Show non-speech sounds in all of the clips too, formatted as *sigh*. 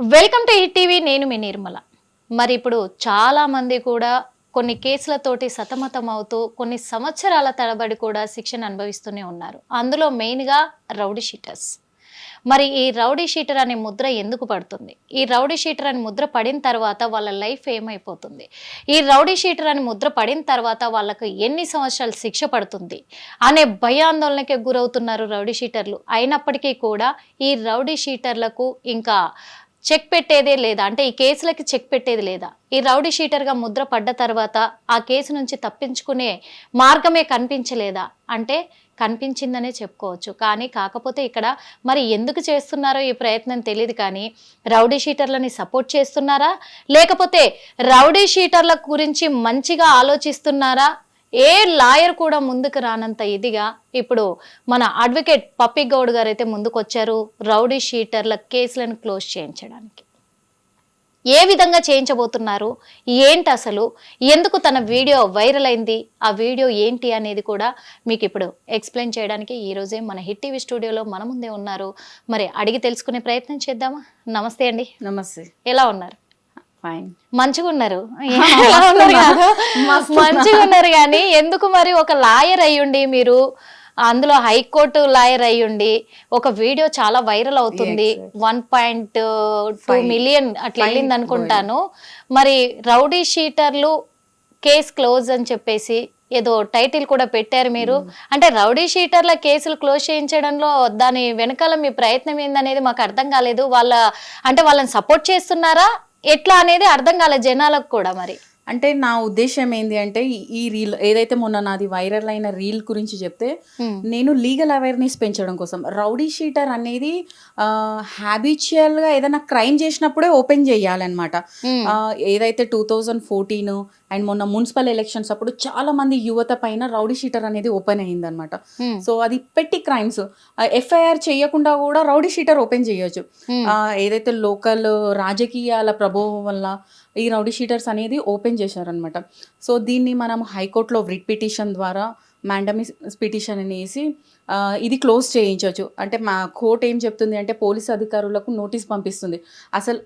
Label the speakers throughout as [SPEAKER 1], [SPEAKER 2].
[SPEAKER 1] Welcome to ఈ TV నేను మీ నిర్మల. మరి ఇప్పుడు చాలామంది కూడా కొన్ని కేసులతోటి సతమతం అవుతూ కొన్ని సంవత్సరాల తడబడి కూడా శిక్షణ అనుభవిస్తూనే ఉన్నారు. అందులో మెయిన్గా రౌడీ షీటర్స్. మరి ఈ రౌడీ షీటర్ అనే ముద్ర ఎందుకు పడుతుంది? ఈ రౌడీ షీటర్ అనే ముద్ర పడిన తర్వాత వాళ్ళ లైఫ్ ఏమైపోతుంది? ఈ రౌడీ షీటర్ అని ముద్ర పడిన తర్వాత వాళ్ళకు ఎన్ని సంవత్సరాలు శిక్ష పడుతుంది? అనే భయాందోళనకి గురవుతున్నారు రౌడీ షీటర్లు. అయినప్పటికీ కూడా ఈ రౌడీ షీటర్లకు ఇంకా చెక్ పెట్టేదే లేదా? అంటే ఈ కేసులకి చెక్ పెట్టేది లేదా? ఈ రౌడీ షీటర్గా ముద్ర పడ్డ తర్వాత ఆ కేసు నుంచి తప్పించుకునే మార్గమే కనిపించలేదా? అంటే కనిపించిందనే చెప్పుకోవచ్చు. కానీ కాకపోతే ఇక్కడ మరి ఎందుకు చేస్తున్నారో ఈ ప్రయత్నం తెలియదు కానీ రౌడీ షీటర్లని సపోర్ట్ చేస్తున్నారా? లేకపోతే రౌడీ షీటర్ల గురించి మంచిగా ఆలోచిస్తున్నారా? ఏ లాయర్ కూడా ముందుకు రానంత ఇదిగా ఇప్పుడు మన అడ్వకేట్ పప్పి గౌడ్ గారు అయితే ముందుకు వచ్చారు రౌడీ షీటర్ల కేసులను క్లోజ్ చేయించడానికి. ఏ విధంగా చేయించబోతున్నారు? ఏంటి అసలు? ఎందుకు తన వీడియో వైరల్ అయింది? ఆ వీడియో ఏంటి అనేది కూడా మీకు ఇప్పుడు ఎక్స్ప్లెయిన్ చేయడానికి ఈ రోజే మన హిట్ టీవీ స్టూడియోలో మన ముందే ఉన్నారు. మరి అడిగి తెలుసుకునే ప్రయత్నం చేద్దామా? నమస్తే అండి.
[SPEAKER 2] నమస్తే.
[SPEAKER 1] ఎలా ఉన్నారు?
[SPEAKER 2] ఫైన్.
[SPEAKER 1] మంచిగా ఉన్నారు. *laughs* మంచిగా ఉన్నారు కానీ ఎందుకు మరి ఒక లాయర్ అయ్యుండి మీరు? అందులో హైకోర్టు లాయర్ అయ్యుండి ఒక వీడియో చాలా వైరల్ అవుతుంది. వన్ పాయింట్ టూ మిలియన్ అట్లా వెళ్ళింది అనుకుంటాను. మరి రౌడీ షీటర్లు కేస్ క్లోజ్ అని చెప్పేసి ఏదో టైటిల్ కూడా పెట్టారు మీరు. అంటే రౌడీ షీటర్ల కేసులు క్లోజ్ చేయించడంలో దాని వెనకాల మీ ప్రయత్నం ఏందనేది మాకు అర్థం కాలేదు. వాళ్ళ అంటే వాళ్ళని సపోర్ట్ చేస్తున్నారా? ఎట్లా అనేది అర్థం కాలే జనాలకు కూడా మరి.
[SPEAKER 2] అంటే నా ఉద్దేశం ఏంది అంటే ఈ- రీల్ ఏదైతే మొన్న నాది వైరల్ అయిన రీల్ గురించి చెప్తే
[SPEAKER 1] Hmm.
[SPEAKER 2] నేను లీగల్ అవేర్నెస్ పెంచడం కోసం రౌడీ షీటర్ అనేది హ్యాబిచువల్గా ఏదైనా క్రైమ్ చేసినప్పుడే ఓపెన్ చేయాలన్నమాట
[SPEAKER 1] Hmm.
[SPEAKER 2] ఆ, ఏదైతే టూ థౌజండ్ ఫోర్టీన్ అండ్ మొన్న మున్సిపల్ ఎలక్షన్స్ అప్పుడు చాలా మంది యువత పైన రౌడీ షీటర్ అనేది ఓపెన్ అయిందనమాట
[SPEAKER 1] Hmm.
[SPEAKER 2] సో అది పెట్టి క్రైమ్స్ ఎఫ్ఐఆర్ చేయకుండా కూడా రౌడీ షీటర్ ఓపెన్ చేయొచ్చు. ఆ, ఏదైతే లోకల్ రాజకీయాల ప్రభావం వల్ల ఈ రౌడీ షీటర్స్ అనేది ఓపెన్ చేశారనమాట సో దీన్ని మనం హైకోర్టులో రిట్ పిటిషన్ ద్వారా మ్యాండమిస్ పిటిషన్ అనేసి ఇది క్లోజ్ చేయించవచ్చు. అంటే మా కోర్ట్ ఏం చెప్తుంది అంటే పోలీస్ అధికారులకు నోటీస్ పంపిస్తుంది. అసలు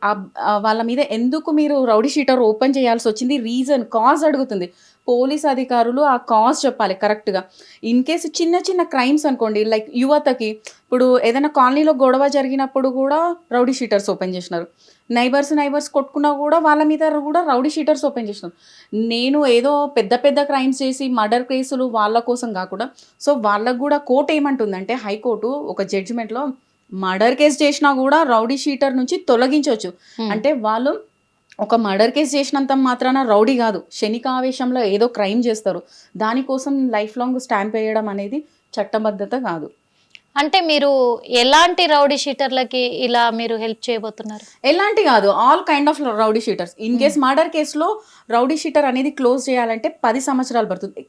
[SPEAKER 2] వాళ్ళ మీద ఎందుకు మీరు రౌడీ షీటర్ ఓపెన్ చేయాల్సి వచ్చింది? రీజన్ కాజ్ అడుగుతుంది. పోలీస్ అధికారులు ఆ కాజ్ చెప్పాలి కరెక్ట్గా ఇన్ కేసు చిన్న చిన్న క్రైమ్స్ అనుకోండి లైక్ యువతకి ఇప్పుడు ఏదైనా కాలనీలో గొడవ జరిగినప్పుడు కూడా రౌడీ షీటర్స్ ఓపెన్ చేసినారు. నైబర్స్ నైబర్స్ కొట్టుకున్నా కూడా వాళ్ళ మీద కూడా రౌడీ షీటర్స్ ఓపెన్ చేసినారు. నేను ఏదో పెద్ద పెద్ద క్రైమ్స్ చేసి మర్డర్ కేసులు వాళ్ళ కోసం కాకుండా సో వాళ్ళకు కూడా కోర్టు ఏమంటుందంటే హైకోర్టు ఒక జడ్జిమెంట్లో మర్డర్ కేసు చేసినా కూడా రౌడీ షీటర్ నుంచి తొలగించవచ్చు.
[SPEAKER 1] Hmm.
[SPEAKER 2] అంటే వాళ్ళు ఒక మర్డర్ కేసు చేసినంత మాత్రాన రౌడీ కాదు. క్షణికావేశంలో ఏదో క్రైమ్ చేస్తారు. దానికోసం లైఫ్ లాంగ్ స్టాంప్ వేయడం అనేది చట్టబద్ధత కాదు.
[SPEAKER 1] అంటే మీరు ఎలాంటి రౌడీ షీటర్లకి ఇలా మీరు హెల్ప్ చేయబోతున్నారు?
[SPEAKER 2] ఎలాంటి కాదు. All kind of rowdy sheeters. In case murder కేసులో రౌడీ షీటర్ అనేది క్లోజ్ చేయాలంటే పది సంవత్సరాలు పడుతుంది.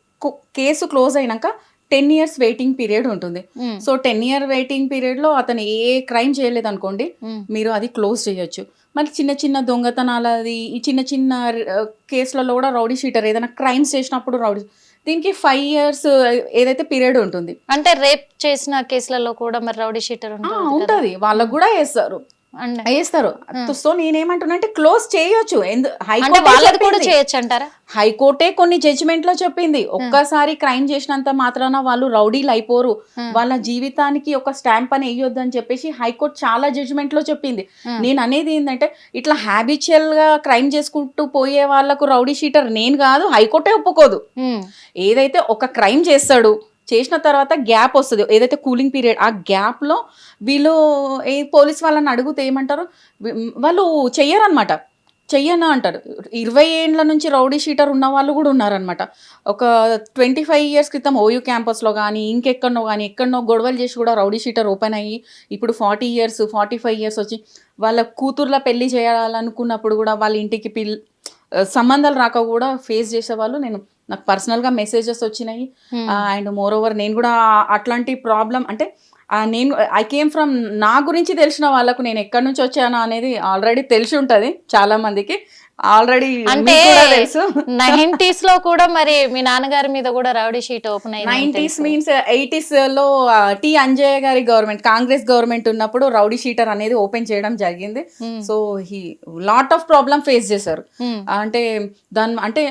[SPEAKER 2] కేసు క్లోజ్ అయినాక టెన్ ఇయర్స్ వెయిటింగ్ పీరియడ్ ఉంటుంది.
[SPEAKER 1] Hmm.
[SPEAKER 2] So ten year waiting పీరియడ్లో అతను ఏ క్రైమ్ చేయలేదు అనుకోండి
[SPEAKER 1] Hmm.
[SPEAKER 2] మీరు అది క్లోజ్ చేయొచ్చు. మళ్ళీ చిన్న చిన్న దొంగతనాలది ఈ చిన్న చిన్న కేసులలో కూడా రౌడీ షీటర్ ఏదైనా క్రైమ్స్ చేసినప్పుడు రౌడీ దీనికి ఫైవ్ ఇయర్స్ ఏదైతే పీరియడ్ ఉంటుంది.
[SPEAKER 1] అంటే రేప్ చేసిన కేసులలో కూడా మరి రౌడీ షీటర్ ఉంటుంది.
[SPEAKER 2] వాళ్ళకు కూడా వేస్తారు. వేస్తారు సో నేనేమంటున్నా అంటే క్లోజ్ చేయొచ్చు. హైకోర్టే
[SPEAKER 1] అంటారా
[SPEAKER 2] హైకోర్టే కొన్ని జడ్జిమెంట్లో చెప్పింది ఒక్కసారి క్రైమ్ చేసినంత మాత్రాన వాళ్ళు రౌడీలు అయిపోరు. వాళ్ళ జీవితానికి ఒక స్టాంప్ అని వేయొద్దు అని చెప్పేసి హైకోర్టు చాలా జడ్జిమెంట్లో చెప్పింది నేను అనేది ఏంటంటే ఇట్లా హ్యాబిచువల్గా క్రైమ్ చేసుకుంటూ పోయే వాళ్ళకు రౌడీ షీటర్ నేను కాదు హైకోర్టే ఒప్పుకోదు. ఏదైతే ఒక క్రైమ్ చేస్తాడు చేసిన తర్వాత గ్యాప్ వస్తుంది. ఏదైతే కూలింగ్ పీరియడ్ ఆ గ్యాప్లో వీళ్ళు ఏ పోలీస్ వాళ్ళని అడిగితే ఏమంటారు? వాళ్ళు చెయ్యరనమాట చెయ్యను అంటారు. ఇరవై ఏండ్ల నుంచి రౌడీ షీటర్ ఉన్న వాళ్ళు కూడా ఉన్నారనమాట ఒక ట్వంటీ ఫైవ్ ఇయర్స్ క్రితం ఓయూ క్యాంపస్లో కానీ ఇంకెక్కడనో కానీ ఎక్కడనో గొడవలు చేసి కూడా రౌడీ షీటర్ ఓపెన్ అయ్యి ఇప్పుడు forty years forty five years వచ్చి వాళ్ళ కూతుర్ల పెళ్ళి చేయాలనుకున్నప్పుడు కూడా వాళ్ళ ఇంటికి పిల్ సంబంధాలు రాక కూడా ఫేస్ చేసే వాళ్ళు నేను నాకు పర్సనల్గా మెసేజెస్ వచ్చినాయి.
[SPEAKER 1] Hmm.
[SPEAKER 2] అండ్ మోర్ ఓవర్ నేను కూడా అట్లాంటి ప్రాబ్లం అంటే నేను ఐ కేమ్ ఫ్రమ్ నా గురించి తెలిసిన వాళ్ళకు నేను ఎక్కడి నుంచి వచ్చాను అనేది ఆల్రెడీ తెలిసి ఉంటుంది చాలా మందికి. ఆల్రెడీ
[SPEAKER 1] అంటే
[SPEAKER 2] తెలుసు.
[SPEAKER 1] నైన్టీస్లో కూడా మరి మీ నాన్నగారి మీద కూడా రౌడీ షీట్ ఓపెన్ అయింది
[SPEAKER 2] నైన్టీస్ మీన్స్ ఎయిటీస్లో టి అంజయ్య గారి గవర్నమెంట్ కాంగ్రెస్ గవర్నమెంట్ ఉన్నప్పుడు రౌడీ షీటర్ అనేది ఓపెన్ చేయడం జరిగింది. So he lot of problem face చేశారు. అంటే దాని అంటే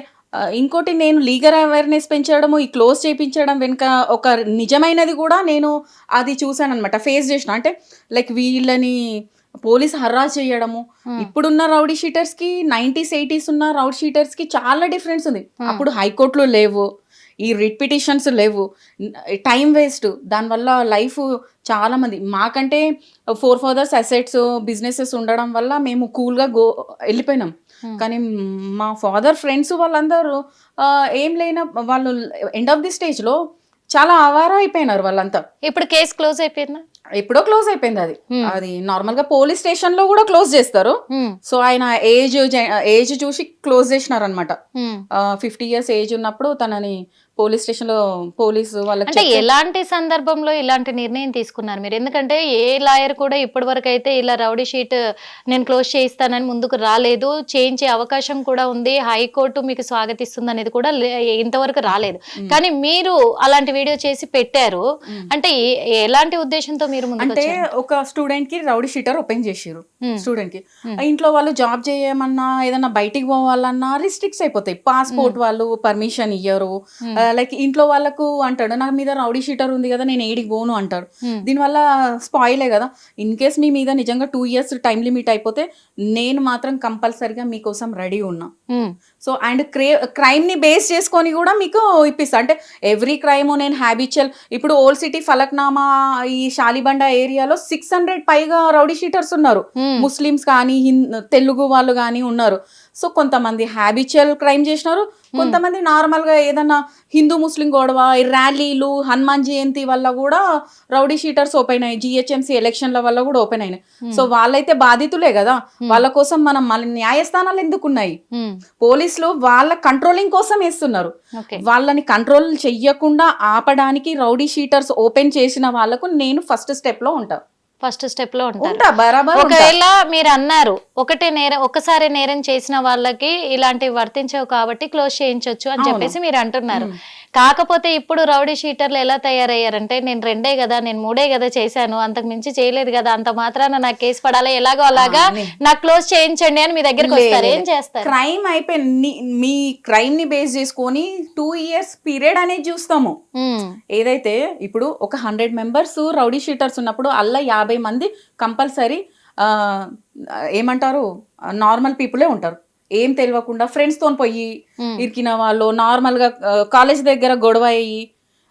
[SPEAKER 2] ఇంకోటి నేను లీగల్ అవేర్నెస్ పెంచడము ఈ క్లోజ్ చేయించడం వెనుక ఒక నిజమైనది కూడా నేను అది చూసాను అనమాట ఫేస్ చేసిన అంటే లైక్ వీళ్ళని పోలీస్ హర్రాస్ చేయడము. ఇప్పుడున్న రౌడీ షీటర్స్కి నైన్టీస్ ఎయిటీస్ ఉన్న రౌడీ షీటర్స్కి చాలా డిఫరెన్స్ ఉంది. అప్పుడు హైకోర్టులు లేవు ఈ రిట్ పిటిషన్స్ లేవు. టైం వేస్ట్ దానివల్ల లైఫ్ చాలా మంది మాకంటే ఫోర్ ఫాదర్స్ అసెట్స్ బిజినెసెస్ ఉండడం వల్ల మేము కూల్గా గో వెళ్ళిపోయినాం. కానీ మా ఫాదర్ ఫ్రెండ్స్ వాళ్ళందరూ ఏం లేన వాళ్ళు ఎండ్ ఆఫ్ ది స్టేజ్లో చాలా అవారా అయిపోయినారు వాళ్ళంతా
[SPEAKER 1] ఇప్పుడు కేసు క్లోజ్ అయిపోయిందా
[SPEAKER 2] ఎప్పుడో క్లోజ్ అయిపోయింది అది
[SPEAKER 1] Hmm.
[SPEAKER 2] అది నార్మల్గా పోలీస్ స్టేషన్లో కూడా క్లోజ్ చేస్తారు
[SPEAKER 1] Hmm.
[SPEAKER 2] సో ఆయన ఏజ్ ఏజ్ చూసి క్లోజ్ చేసినారు అనమాట
[SPEAKER 1] Hmm.
[SPEAKER 2] ఫిఫ్టీ ఇయర్స్ ఏజ్ ఉన్నప్పుడు తనని పోలీస్ స్టేషన్లో పోలీసు వాళ్ళకి
[SPEAKER 1] అంటే ఎలాంటి సందర్భంలో ఇలాంటి నిర్ణయం తీసుకున్నారు మీరు? ఎందుకంటే ఏ లాయర్ కూడా ఇప్పటి వరకు అయితే ఇలా రౌడీ షీట్ నేను క్లోజ్ చేయిస్తానని ముందుకు రాలేదు. చేయించే అవకాశం కూడా ఉంది. హైకోర్టు మీకు స్వాగతిస్తుంది అనేది కూడా ఇంతవరకు రాలేదు. కానీ మీరు అలాంటి వీడియో చేసి పెట్టారు. అంటే ఎలాంటి ఉద్దేశంతో మీరు
[SPEAKER 2] అంటే ఒక స్టూడెంట్కి రౌడీ షీటర్ ఓపెన్
[SPEAKER 1] Hmm. స్టూడెంట్కి.
[SPEAKER 2] ఇంట్లో వాళ్ళు జాబ్ చేయమన్నా ఏదన్నా బయటికి పోవాలన్నా రిస్ట్రిక్ట్స్ అయిపోతాయి. పాస్పోర్ట్ వాళ్ళు పర్మిషన్ ఇయ్యరు. లైక్ ఇంట్లో వాళ్ళకు అంటాడు నా మీద రౌడీ షీటర్ ఉంది కదా నేను ఏడికి పోను అంటాడు.
[SPEAKER 1] Hmm.
[SPEAKER 2] దీనివల్ల స్పాయిలే కదా. ఇన్ కేస్ మీ మీద నిజంగా టూ ఇయర్స్ టైం లిమిట్ అయిపోతే నేను మాత్రం కంపల్సరిగా మీకోసం రెడీ ఉన్నా.
[SPEAKER 1] Hmm.
[SPEAKER 2] సో అండ్ క్రే క్రైమ్ని బేస్ చేసుకొని కూడా మీకు ఇప్పిస్తా. అంటే ఎవ్రీ క్రైమ్ నేను హ్యాబిచువల్ ఇప్పుడు ఓల్డ్ సిటీ ఫలక్నామా ఈ షాలిబండ ఏరియాలో సిక్స్ హండ్రెడ్ పైగా రౌడీ షీటర్స్ ఉన్నారు.
[SPEAKER 1] Hmm.
[SPEAKER 2] ముస్లిమ్స్ కానీ తెలుగు వాళ్ళు కానీ ఉన్నారు. సో కొంతమంది హ్యాబిచువల్ క్రైమ్ చేసినారు. కొంతమంది నార్మల్గా ఏదన్నా హిందూ ముస్లిం గొడవ ఈ ర్యాలీలు హనుమాన్ జయంతి వల్ల కూడా రౌడీ షీటర్స్ ఓపెన్ అయ్యాయి జిహెచ్ఎంసీ ఎలక్షన్ల వల్ల కూడా ఓపెన్ అయినాయి. సో వాళ్ళైతే బాధితులే కదా. వాళ్ళ కోసం మనం మళ్ళీ న్యాయస్థానాలు ఎందుకు ఉన్నాయి
[SPEAKER 1] Hmm.
[SPEAKER 2] పోలీసులు వాళ్ళ కంట్రోలింగ్ కోసం వేస్తున్నారు. వాళ్ళని కంట్రోల్ చెయ్యకుండా ఆపడానికి రౌడీ షీటర్స్ ఓపెన్ చేసిన వాళ్ళకు నేను ఫస్ట్ స్టెప్లో ఉంటా.
[SPEAKER 1] ఫస్ట్ స్టెప్లో ఉంటారు. ఒకవేళ మీరు అన్నారు ఒకటే నేరం ఒకసారి నేరం చేసిన వాళ్ళకి ఇలాంటివి వర్తించవు కాబట్టి క్లోజ్ చేయించవచ్చు అని. చెప్పేసి మీరు అంటున్నారు కాకపోతే ఇప్పుడు రౌడీ షీటర్లు ఎలా తయారయ్యారంటే నేను రెండే కదా నేను మూడే కదా చేశాను అంతకు మించి చేయలేదు కదా అంత మాత్రాన నాకు కేసు పడాలి ఎలాగో అలాగా నాకు క్లోజ్ చేయించండి అని మీ దగ్గరికి వస్తారు. ఏం చేస్తారు?
[SPEAKER 2] క్రైమ్ అయిపోయి నీ- మీ క్రైమ్ని బేస్ చేసుకొని టూ ఇయర్స్ పీరియడ్ అనేది చూస్తాము. ఏదైతే ఇప్పుడు ఒక హండ్రెడ్ మెంబర్స్ రౌడీ షీటర్స్ ఉన్నప్పుడు అల్లా యాభై మంది కంపల్సరీ ఏమంటారు నార్మల్ పీపులే ఉంటారు. ఏం తెలియకుండా ఫ్రెండ్స్ తోని పోయి ఇరికిన వాళ్ళు నార్మల్గా కాలేజ్ దగ్గర గొడవ అయ్యి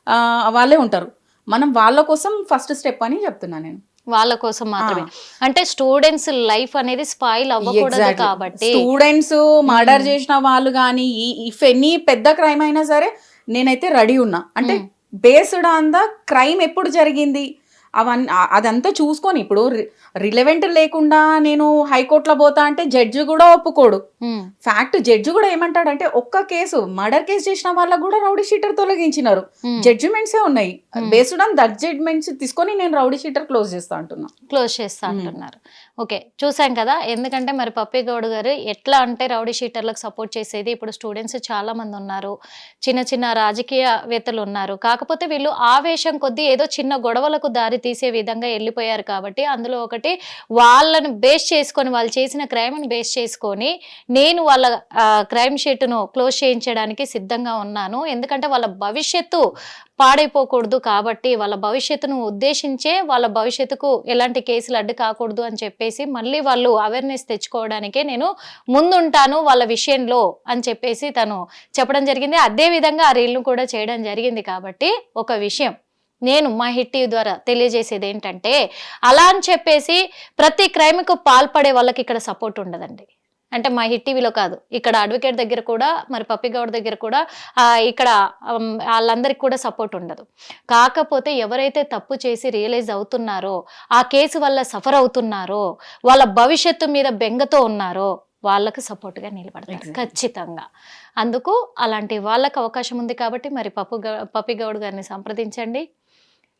[SPEAKER 2] ఆ, వాళ్ళే ఉంటారు. మనం వాళ్ళ కోసం ఫస్ట్ స్టెప్ అని చెప్తున్నా నేను.
[SPEAKER 1] వాళ్ళ కోసం మాత్రమే. అంటే స్టూడెంట్స్ లైఫ్ అనేది స్పాయిల్ అవ్వకూడదు కాబట్టి.
[SPEAKER 2] స్టూడెంట్స్ మర్డర్ చేసిన వాళ్ళు కానీ ఇఫ్ ఎనీ పెద్ద క్రైమ్ అయినా సరే నేనైతే రెడీ ఉన్నా. అంటే బేస్డ్ ఆన్ ద క్రైమ్ ఎప్పుడు జరిగింది? అవన్నీ అదంతా చూసుకొని ఇప్పుడు రిలవెంట్ లేకుండా నేను హైకోర్టులో పోతా అంటే జడ్జి కూడా ఒప్పుకోడు. ఫ్యాక్ట్ జడ్జి కూడా ఏమంటాడంటే ఒక్క కేసు మర్డర్ కేసు చేసిన వాళ్ళకు కూడా రౌడీ షీటర్ తొలగించినారు. జడ్జిమెంట్స్ ఉన్నాయి. బేస్డ్ ఆన్ దట్ జడ్జిమెంట్స్ తీసుకొని నేను రౌడీ షీటర్ క్లోజ్ చేస్తా అంటున్నా.
[SPEAKER 1] క్లోజ్ చేస్తా అంటున్నారు. ఓకే చూసాం కదా. ఎందుకంటే మరి పప్పి గౌడ్ గారు ఎట్లా అంటే రౌడీ షీటర్లకు సపోర్ట్ చేసేది. ఇప్పుడు స్టూడెంట్స్ చాలా మంది ఉన్నారు. చిన్న చిన్న రాజకీయవేత్తలు ఉన్నారు. కాకపోతే వీళ్ళు ఆవేశం కొద్దీ ఏదో చిన్న గొడవలకు దారి తీసే విధంగా వెళ్ళిపోయారు కాబట్టి అందులో ఒకటి వాళ్ళను బేస్ చేసుకొని వాళ్ళు చేసిన క్రైమ్ని బేస్ చేసుకొని నేను వాళ్ళ క్రైమ్ షీట్ను క్లోజ్ చేయించడానికి సిద్ధంగా ఉన్నాను. ఎందుకంటే వాళ్ళ భవిష్యత్తు పాడైపోకూడదు కాబట్టి వాళ్ళ భవిష్యత్తును ఉద్దేశించే వాళ్ళ భవిష్యత్తుకు ఎలాంటి కేసులు అడ్డు కాకూడదు అని చెప్పేసి మళ్ళీ వాళ్ళు అవేర్నెస్ తెచ్చుకోవడానికే నేను ముందుంటాను వాళ్ళ విషయంలో అని చెప్పేసి తను చెప్పడం జరిగింది. అదే విధంగా ఆ రీల్ను కూడా చేయడం జరిగింది కాబట్టి ఒక విషయం. నేను మా హిట్ టీవీ ద్వారా తెలియజేసేది ఏంటంటే అలా అని చెప్పేసి ప్రతి క్రైమ్కు పాల్పడే వాళ్ళకి ఇక్కడ సపోర్ట్ ఉండదండి. అంటే మా హిట్ టీవీలో కాదు ఇక్కడ అడ్వకేట్ దగ్గర కూడా మరి పప్పిగౌడ్ దగ్గర కూడా ఇక్కడ వాళ్ళందరికీ కూడా సపోర్ట్ ఉండదు. కాకపోతే ఎవరైతే తప్పు చేసి రియలైజ్ అవుతున్నారో ఆ కేసు వల్ల సఫర్ అవుతున్నారో వాళ్ళ భవిష్యత్తు మీద బెంగతో ఉన్నారో వాళ్ళకు సపోర్ట్గా నిలబడతారు ఖచ్చితంగా. అందుకు అలాంటి వాళ్ళకు అవకాశం ఉంది కాబట్టి మరి పప్పు గ- పప్పి గౌడ్ గారిని సంప్రదించండి.